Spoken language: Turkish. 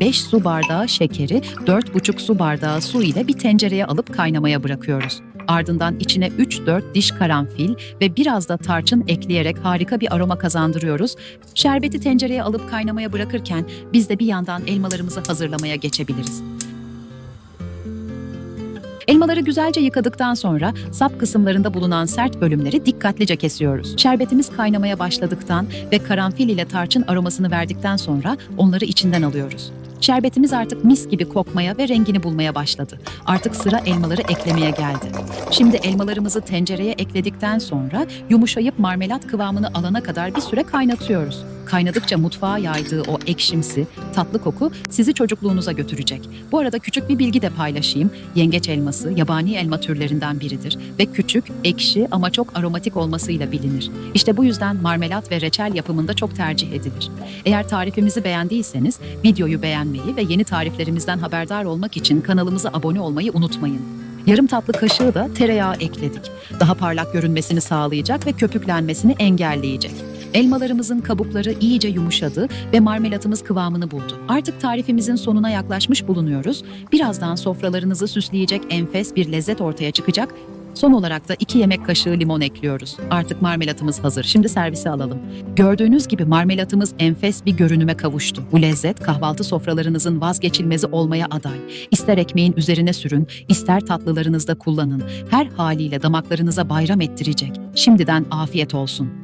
5 su bardağı şekeri 4,5 su bardağı su ile bir tencereye alıp kaynamaya bırakıyoruz. Ardından içine 3-4 diş karanfil ve biraz da tarçın ekleyerek harika bir aroma kazandırıyoruz. Şerbeti tencereye alıp kaynamaya bırakırken biz de bir yandan elmalarımızı hazırlamaya geçebiliriz. Elmaları güzelce yıkadıktan sonra sap kısımlarında bulunan sert bölümleri dikkatlice kesiyoruz. Şerbetimiz kaynamaya başladıktan ve karanfil ile tarçın aromasını verdikten sonra onları içinden alıyoruz. Şerbetimiz artık mis gibi kokmaya ve rengini bulmaya başladı. Artık sıra elmaları eklemeye geldi. Şimdi elmalarımızı tencereye ekledikten sonra yumuşayıp marmelat kıvamını alana kadar bir süre kaynatıyoruz. Kaynadıkça mutfağa yaydığı o ekşimsi, tatlı koku sizi çocukluğunuza götürecek. Bu arada küçük bir bilgi de paylaşayım. Yengeç elması yabani elma türlerinden biridir ve küçük, ekşi ama çok aromatik olmasıyla bilinir. İşte bu yüzden marmelat ve reçel yapımında çok tercih edilir. Eğer tarifimizi beğendiyseniz videoyu beğenmeyi ve yeni tariflerimizden haberdar olmak için kanalımıza abone olmayı unutmayın. Yarım tatlı kaşığı da tereyağı ekledik. Daha parlak görünmesini sağlayacak ve köpüklenmesini engelleyecek. Elmalarımızın kabukları iyice yumuşadı ve marmelatımız kıvamını buldu. Artık tarifimizin sonuna yaklaşmış bulunuyoruz. Birazdan sofralarınızı süsleyecek enfes bir lezzet ortaya çıkacak. Son olarak da 2 yemek kaşığı limon ekliyoruz. Artık marmelatımız hazır. Şimdi servise alalım. Gördüğünüz gibi marmelatımız enfes bir görünüme kavuştu. Bu lezzet kahvaltı sofralarınızın vazgeçilmezi olmaya aday. İster ekmeğin üzerine sürün, ister tatlılarınızda kullanın. Her haliyle damaklarınıza bayram ettirecek. Şimdiden afiyet olsun.